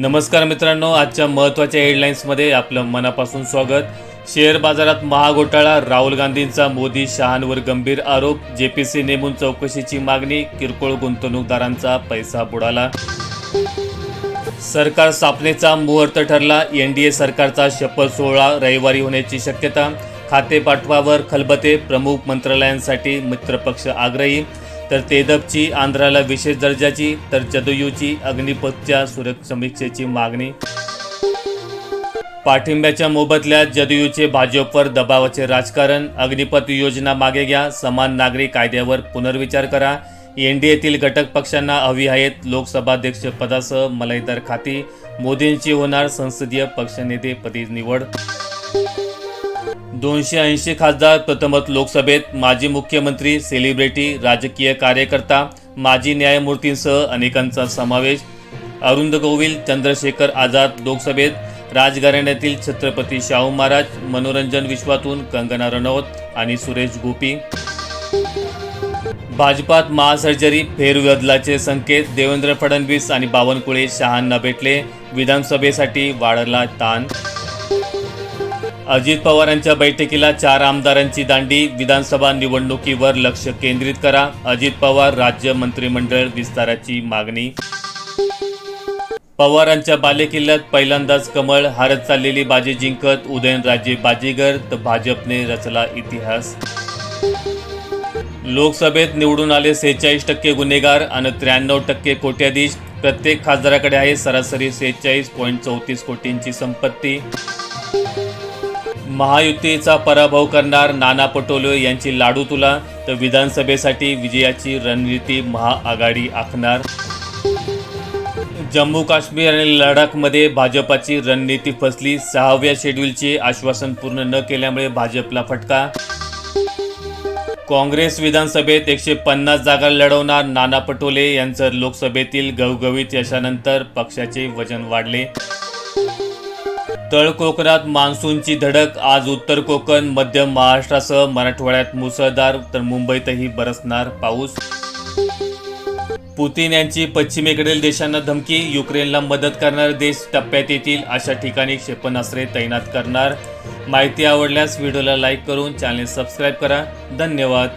नमस्कार मित्रांनो आजच्या महत्त्वाच्या हेडलाईन्समध्ये आपलं मनापासून स्वागत. शेअर बाजारात महाघोटाळा राहुल गांधींचा मोदी शहांवर गंभीर आरोप जे पी सी नेमून चौकशीची मागणी किरकोळ गुंतवणूकदारांचा पैसा बुडाला. सरकार स्थापनेचा मुहूर्त ठरला एन डी ए सरकारचा शपथ सोहळा रविवारी होण्याची शक्यता. खातेपाठवावर खलबते प्रमुख मंत्रालयांसाठी मित्रपक्ष आग्रही. तर तेदपची आंध्राला विशेष दर्जाची तर जदयूची अग्निपथच्या सुरक्षा समीक्षेची मागणी. पाठिंब्याच्या मोबदल्यात जदयूचे भाजपवर दबावाचे राजकारण. अग्निपथ योजना मागे घ्या समान नागरी कायद्यावर पुनर्विचार करा. एनडीएतील घटक पक्षांना हवी आहेत लोकसभाध्यक्ष पदासह खाती. मोदींची होणार संसदीय पक्षनेतेपदी निवड. दोनशे ऐंशी खासदार प्रथमच लोकसभेत माजी मुख्यमंत्री सेलिब्रिटी राजकीय कार्यकर्ता माजी न्यायमूर्तींसह अनेकांचा समावेश. अरुंद गोविल चंद्रशेखर आझाद लोकसभेत राजघराण्यातील छत्रपती शाहू महाराज मनोरंजन विश्वातून कंगना रनौत आणि सुरेश गोपी. भाजपात महासर्जरी फेरबदलाचे संकेत देवेंद्र फडणवीस आणि बावनकुळे शहांना भेटले. विधानसभेसाठी वाढला ताण. अजित पवारांच्या बैठकीला चार आमदारांची दांडी. विधानसभा निवडणुकीवर लक्ष केंद्रित करा. अजित पवार राज्य मंत्रिमंडळ विस्ताराची मागणी. पवारांच्या बालेकिल्ल्यात पहिल्यांदाच कमळ हारत चाललेली बाजी जिंकत उदयनराजे बाजीगर तर भाजपने रचला इतिहास. लोकसभेत निवडून आले सेहेचाळीस टक्के गुन्हेगार आणि त्र्याण्णव टक्के कोट्याधीश. प्रत्येक खासदाराकडे आहे सरासरी सेहेचाळीस पॉईंट चौतीस कोटींची संपत्ती. महायुतीचा पराभव करणार नाना पटोले यांची लाडू तुला तर विधानसभेसाठी विजयाची रणनीती महाआघाडी आखणार. जम्मू काश्मीर आणि लडाखमध्ये भाजपाची रणनीती फसली सहाव्या शेड्यूलचे आश्वासन पूर्ण न केल्यामुळे भाजपला फटका. काँग्रेस विधानसभेत एकशे पन्नास जागा लढवणार नाना पटोले यांचं लोकसभेतील गवगवीत यशानंतर पक्षाचे वजन वाढले. तळकोकणात मान्सूनची धडक आज उत्तर कोकण मध्य महाराष्ट्रासह मराठवाड्यात मुसळधार तर मुंबईतही बरसणार पाऊस. पुतीन यांची पश्चिमेकडील देशांना धमकी युक्रेनला मदत करणारे देश टप्प्यात येतील अशा ठिकाणी क्षेपणास्त्रे तैनात करणार. माहिती आवडल्यास व्हिडिओला लाईक करून चॅनल सबस्क्राईब करा. धन्यवाद.